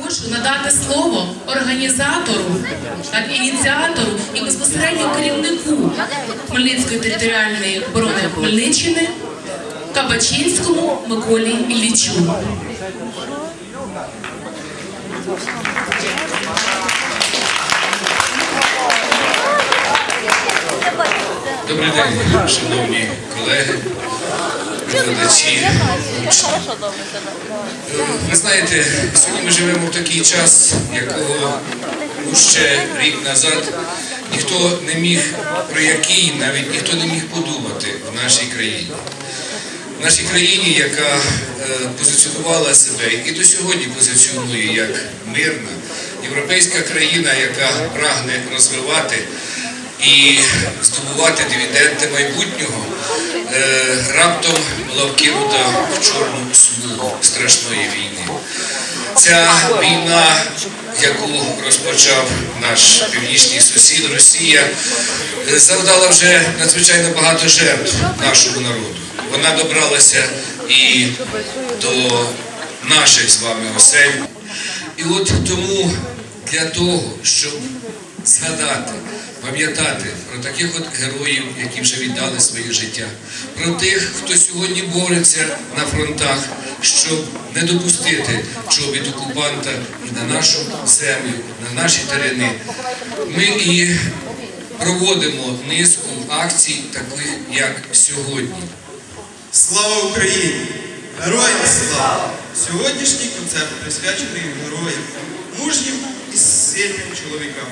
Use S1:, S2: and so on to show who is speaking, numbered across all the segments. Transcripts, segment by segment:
S1: Хочу надати слово організатору, так, ініціатору і безпосередньо керівнику Хмельницької територіальної оборони Хмельниччини Кабачинському Миколі Іллічу.
S2: Добрий день, шановні колеги, викладачі. Ви знаєте, сьогодні ми живемо в такий час, якого ще рік назад ніхто не міг, про який навіть ніхто не міг подумати в нашій країні. В нашій країні, яка е, позиціонувала себе і до сьогодні позиціонує як мирна, європейська країна, яка прагне розвивати і здобувати дивіденди майбутнього, е, раптом була вкинута в чорну смугу страшної війни. Ця війна, яку розпочав наш північний сусід Росія, е, завдала вже надзвичайно багато жертв нашому народу. Вона добралася і до наших з вами осель. І от тому для того, щоб згадати, пам'ятати про таких от героїв, які вже віддали своє життя, про тих, хто сьогодні бореться на фронтах, щоб не допустити чобіт окупанта і на нашу землю, на наші терени. Ми і проводимо низку акцій, таких як сьогодні.
S3: Слава Україні! Героям слава! Сьогоднішній концерт присвячений героям, мужнім і сильним чоловікам,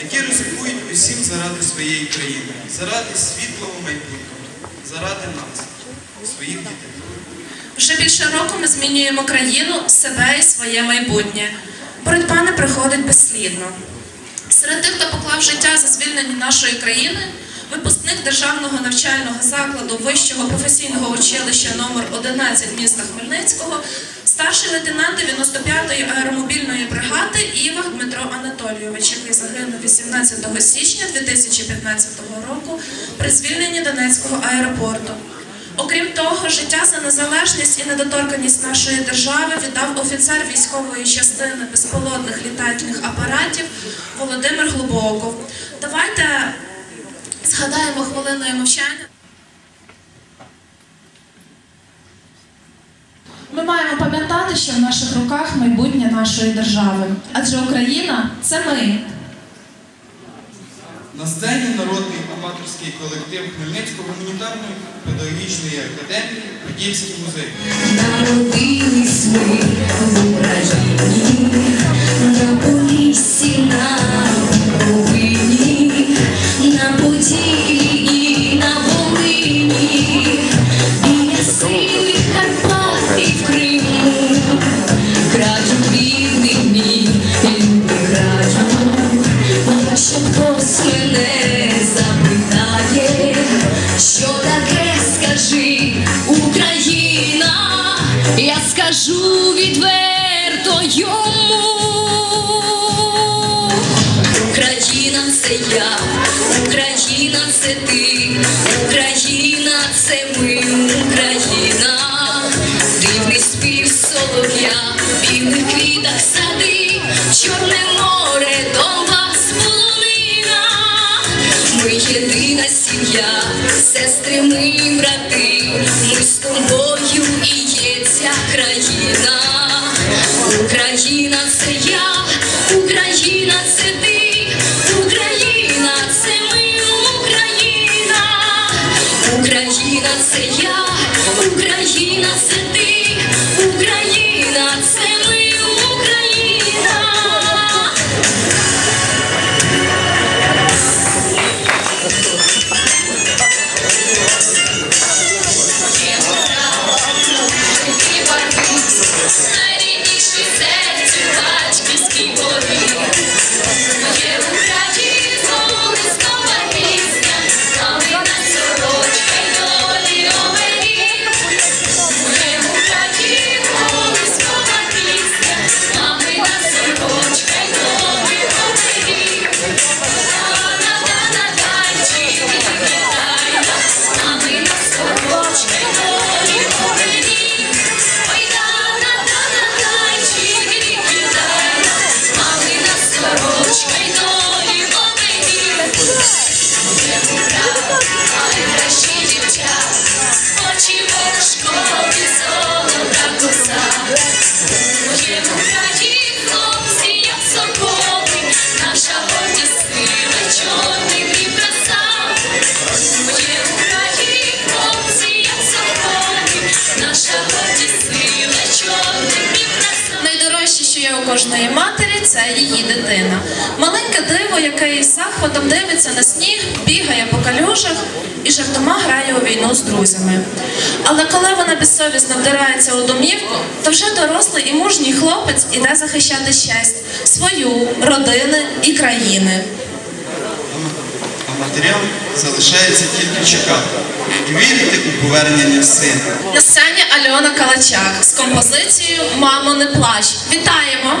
S3: які ризикують усім заради своєї країни, заради світлого майбутнього, заради нас, своїх дітей.
S4: Вже більше року ми змінюємо країну, себе і своє майбутнє. Боротьба не приходить безслідно. Серед тих, хто поклав життя за звільнення нашої країни, випускник державного навчального закладу Вищого професійного училища номер 11 міста Хмельницького, старший лейтенант 95-ї аеромобільної бригади Івах Дмитро Анатолійович, який загинув 18 січня 2015 року при звільненні Донецького аеропорту. Окрім того, життя за незалежність і недоторканність нашої держави віддав офіцер військової частини безпілотних літальних апаратів Володимир Глибоков. Давайте згадаємо хвилиною мовчання. Ми маємо пам'ятати, що в наших руках майбутнє нашої держави. Адже Україна це ми.
S3: На сцені народний аматорський колектив Хмельницької гуманітарної педагогічної академії Подільський музей.
S5: Народились ми в Україні, на Поліссі, на кожної матері це її дитина. Маленьке диво, яке із захватом дивиться на сніг, бігає по калюжах і жартома грає у війну з друзями. Але коли вона безсовісно вдирається у домівку, то вже дорослий і мужній хлопець іде захищати честь свою, родини і країни.
S3: А матерям залишається тільки чекати відтику повернення сина.
S5: На сцені Альона Калачак з композицією Мамо, не плач. Вітаємо!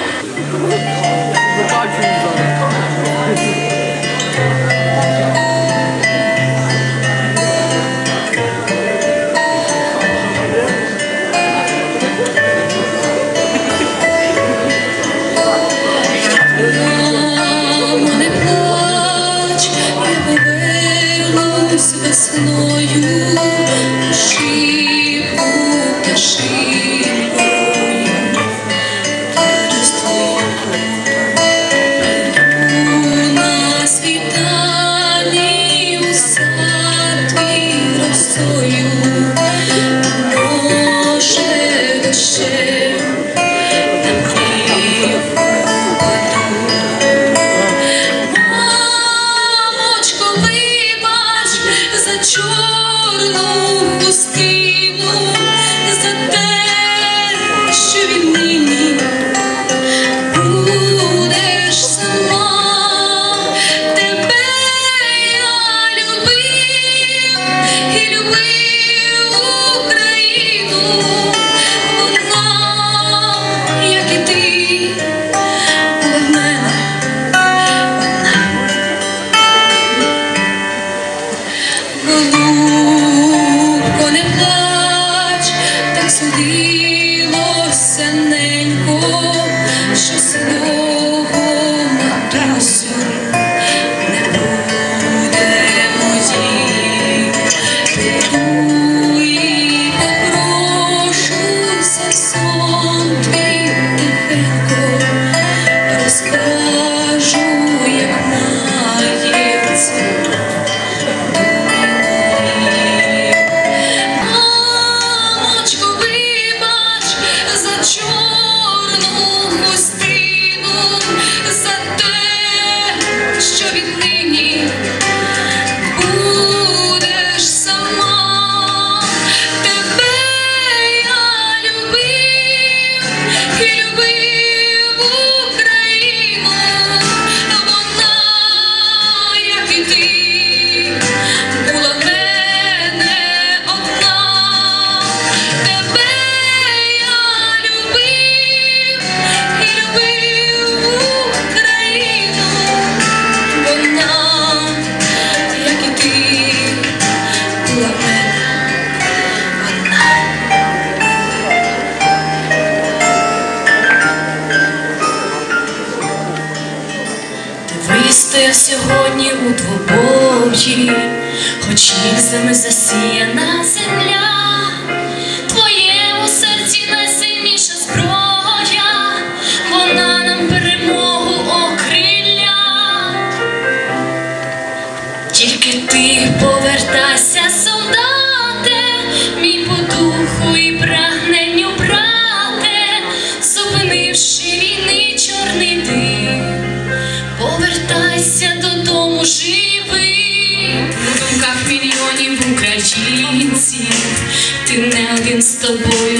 S5: The.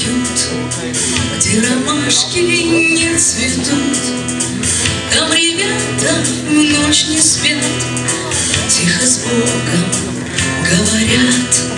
S5: Поют, Где ромашки не цветут, Там ребята в ночь не спят, Тихо с Богом говорят.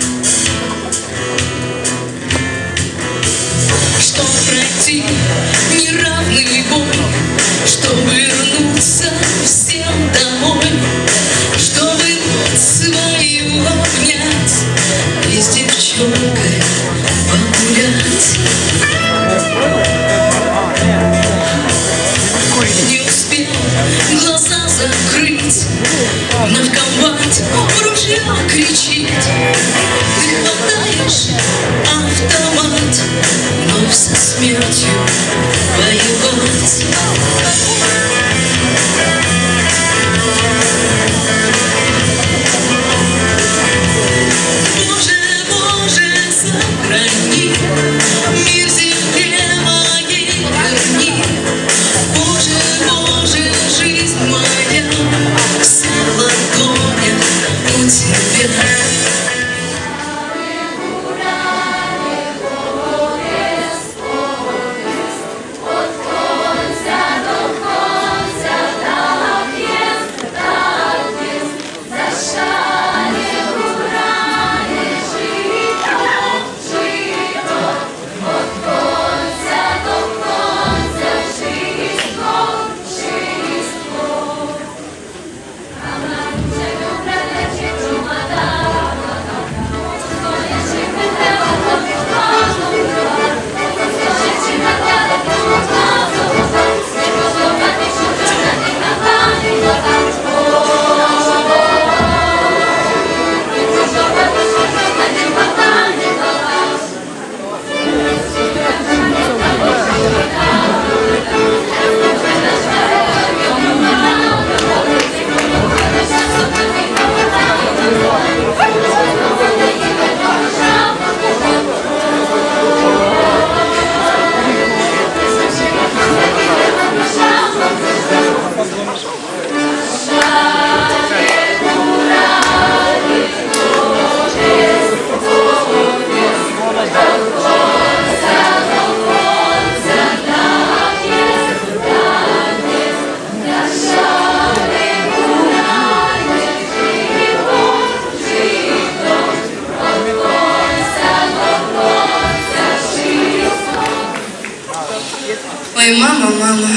S5: Ой, мама, мама,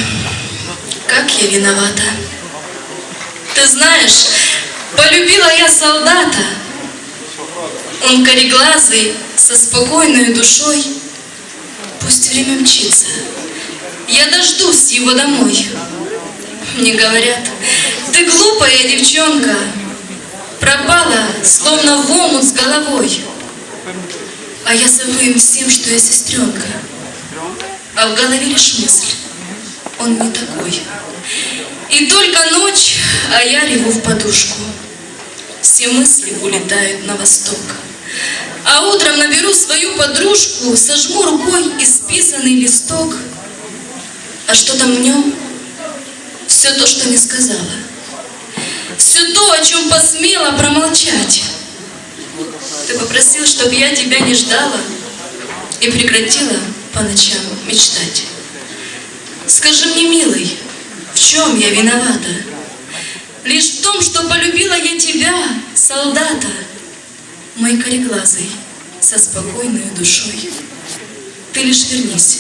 S5: как я виновата. Ты знаешь, полюбила я солдата. Он кореглазый, со спокойной душой. Пусть время мчится, я дождусь его домой. Мне говорят, ты глупая девчонка, пропала, словно в омут с головой. А я зову им всем, что я сестренка. А в голове лишь мысль, он не такой. И только ночь, а я реву в подушку. Все мысли улетают на восток. А утром наберу свою подружку, сожму рукой исписанный листок. А что там в нем? Все то, что не сказала. Все то, о чем посмела промолчать. Ты попросил, чтобы я тебя не ждала и прекратила по ночам мечтать. Скажи мне, милый, в чем я виновата? Лишь в том, что полюбила я тебя, солдата, мой кореглазый, со спокойной душой. Ты лишь вернись,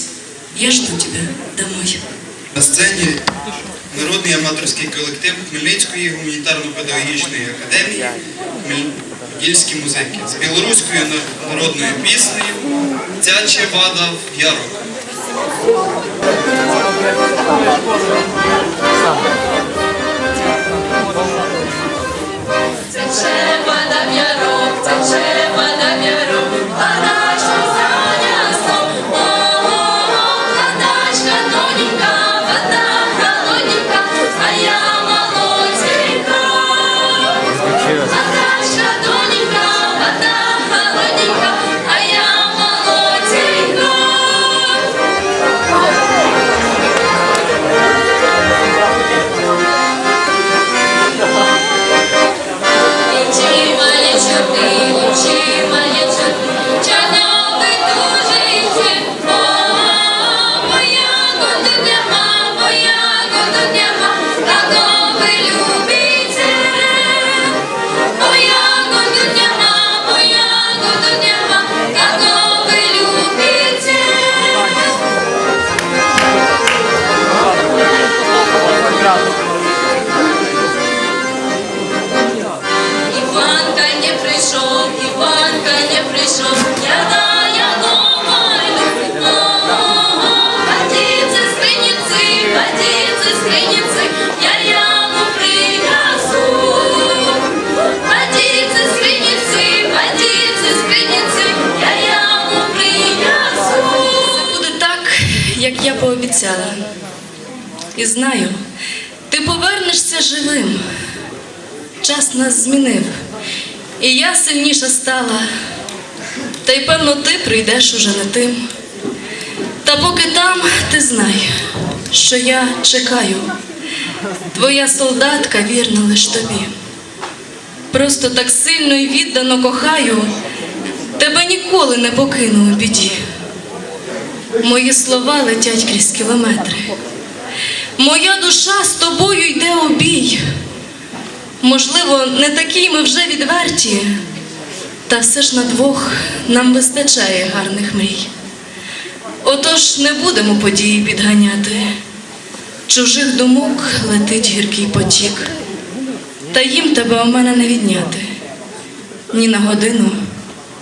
S5: я жду тебя домой.
S3: На сцені народний аматорський колектив Хмельницької гуманітарно-педагогічної академії Хмельницькі музики з білоруською народною піснею Цяче вада в ярок.
S5: Тече вода прийдеш уже не тим. Та поки там ти знай, що я чекаю, твоя солдатка вірна лиш тобі. Просто так сильно і віддано кохаю, тебе ніколи не покину у біді. Мої слова летять крізь кілометри. Моя душа з тобою йде у бій. Можливо, не такі ми вже відверті. Та все ж на двох нам вистачає гарних мрій. Отож не будемо події підганяти, чужих думок летить гіркий потік, та їм тебе у мене не відняти ні на годину,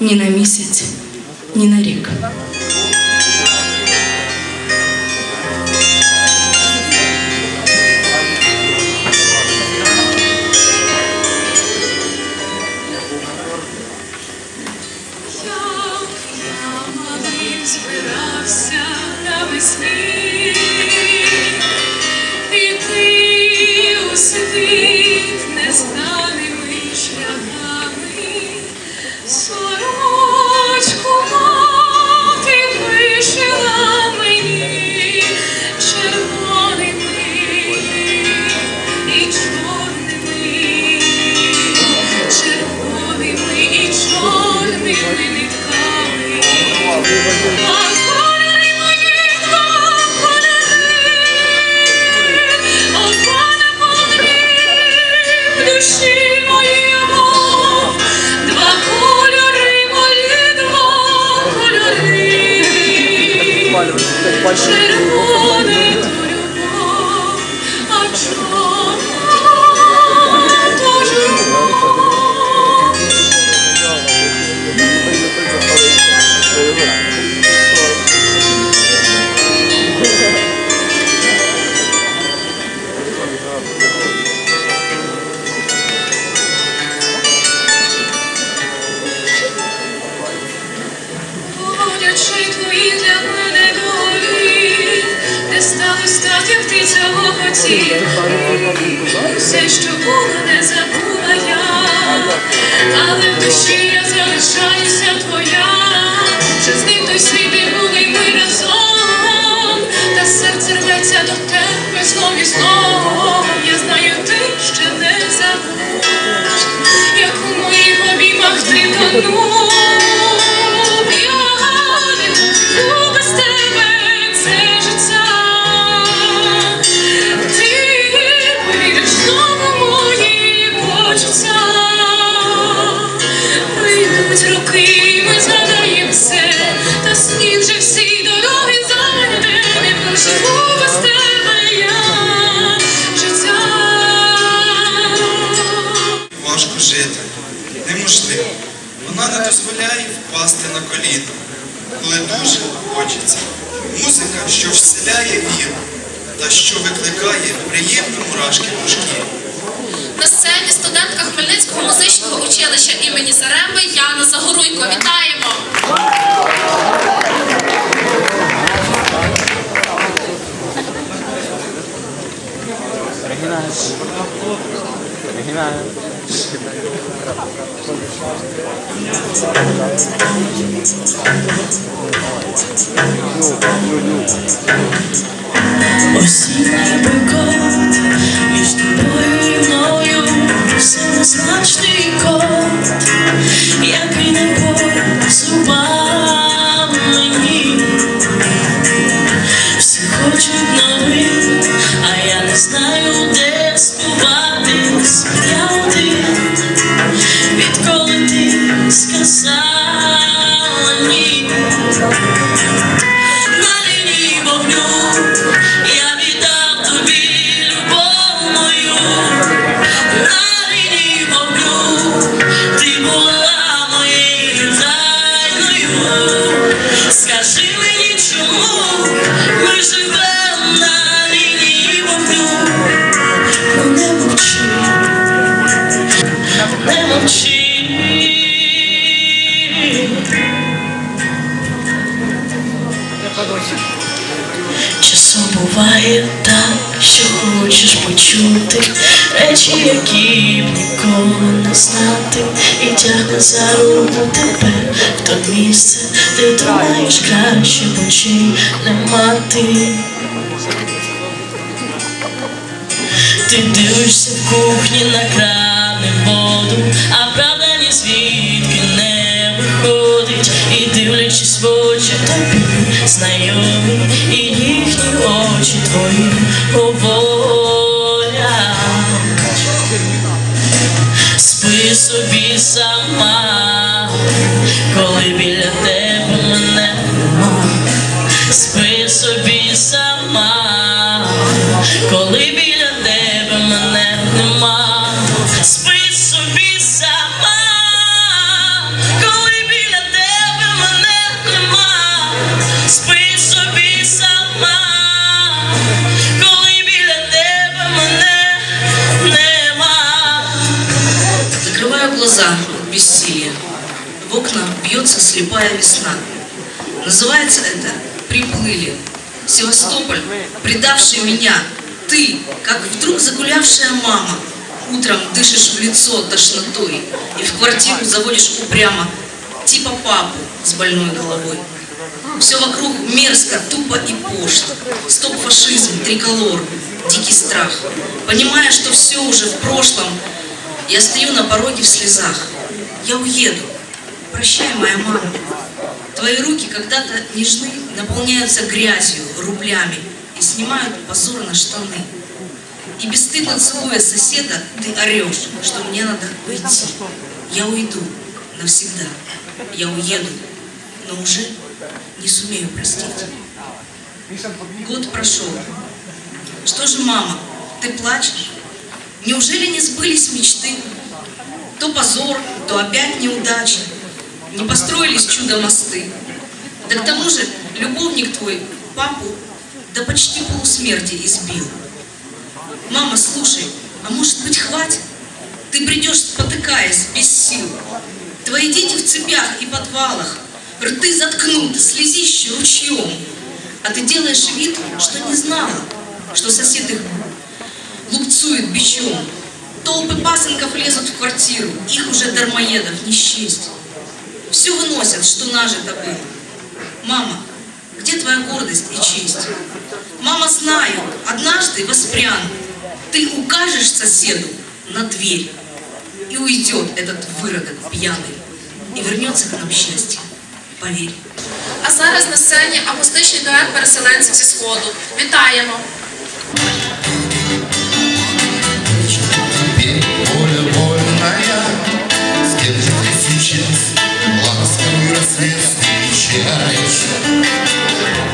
S5: ні на місяць, ні на рік.
S6: волосся. Часом буває так, що
S7: хочеш почути речі, які б ніколи не знати, і тягне за руку тебе в то місце, де думаєш краще очі, очей не мати. Ти дивишся в кухні на крани воду, а знайомі, і їхні очі твої поволя, Спи собі сама,
S8: Севастополь, предавший меня, ты, как вдруг загулявшая мама, утром дышишь в лицо тошнотой и в квартиру заводишь упрямо, типа папу с больной головой. Все вокруг мерзко, тупо и пошло. Стоп-фашизм, триколор, дикий страх. Понимая, что все уже в прошлом, я стою на пороге в слезах. Я уеду. Прощай, моя мама. Твои руки когда-то нежны, наполняются грязью, рублями и снимают позор на штаны. И бесстыдно целуя соседа, ты орешь, что мне надо уйти. Я уйду навсегда. Я уеду, но уже не сумею простить. Год прошел. Что же, мама, ты плачешь? Неужели не сбылись мечты? То позор, то опять неудача. Не построились чудо-мосты. Да к тому же любовник твой папу до почти полусмерти избил. Мама, слушай, а может быть хватит? Ты придешь, спотыкаясь, без сил. Твои дети в цепях и подвалах, рты заткнуты, слезище ручьем. А ты делаешь вид, что не знала, что сосед их лупцует бичом. Толпы пасынков лезут в квартиру, их уже дармоедов не счесть. Все выносят, что нажито было. Мама, где твоя гордость и честь? Мама, знаю, однажды воспряну. Ты укажешь соседу на дверь, и уйдет этот выродок пьяный, и вернется к нам счастье. Поверь.
S4: А зараз на сцені акустичний дует переселенців зі сходу. Вітаємо!
S9: Теперь воля вольная, с кем же ты сейчас ласковый рассвет встречаешь? Yeah.